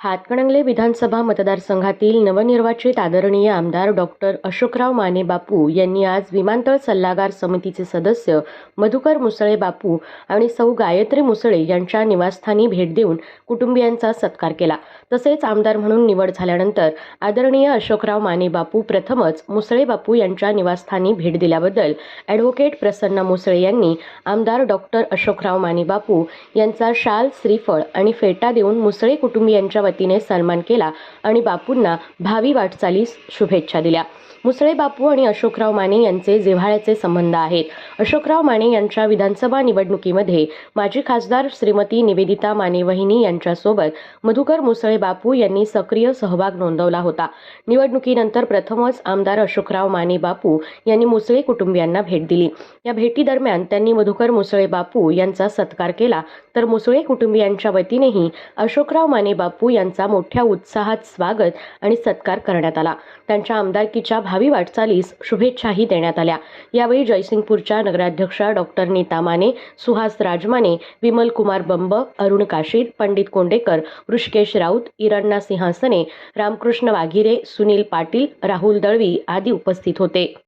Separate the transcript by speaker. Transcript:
Speaker 1: हातकणंगले विधानसभा मतदारसंघातील नवनिर्वाचित आदरणीय आमदार डॉक्टर अशोकराव माने बापू यांनी आज विमानतळ सल्लागार समितीचे सदस्य मधुकर मुसळे बापू आणि सौ गायत्री मुसळे यांच्या निवासस्थानी भेट देऊन कुटुंबियांचा सत्कार केला. तसेच आमदार म्हणून निवड झाल्यानंतर आदरणीय अशोकराव माने बापू प्रथमच मुसळे बापू यांच्या निवासस्थानी भेट दिल्याबद्दल ॲडव्होकेट प्रसन्न मुसळे यांनी आमदार डॉक्टर अशोकराव माने बापू यांचा शाल श्रीफळ आणि फेटा देऊन मुसळे कुटुंबियांच्या वतीने सन्मान केला आणि बापूंना भावी वाटचालीस शुभेच्छा दिल्या. मुसळे बापू आणि अशोकराव माने यांचे जिव्हाळ्याचे संबंध आहेत. अशोकराव माने यांच्या विधानसभा निवडणुकीमध्ये माजी खासदार श्रीमती निवेदिता माने वहिनी यांच्यासोबत मधुकर मुसळे बापू यांनी सक्रिय सहभाग नोंदवला होता. निवडणुकीनंतर प्रथमच आमदार अशोकराव माने बापू यांनी मुसळे कुटुंबियांना भेट दिली. या भेटीदरम्यान त्यांनी मधुकर मुसळे बापू यांचा सत्कार केला. तर मुसळे कुटुंबियांच्या वतीनेही अशोकराव माने बापू यांचा मोठ्या उत्साहात स्वागत आणि सत्कार करण्यात आला. त्यांच्या आमदारकीच्या भावी वाटचालीस शुभेच्छाही देण्यात आल्या. यावेळी जयसिंगपूरच्या नगराध्यक्षा डॉक्टर नीता माने सुहास राजमाने विमल कुमार बंब अरुण काशीद पंडित कोंडेकर ऋषिकेश राऊत इरण्णा सिंहासने रामकृष्ण वाघिरे सुनील पाटील राहुल दळवी आदी उपस्थित होते.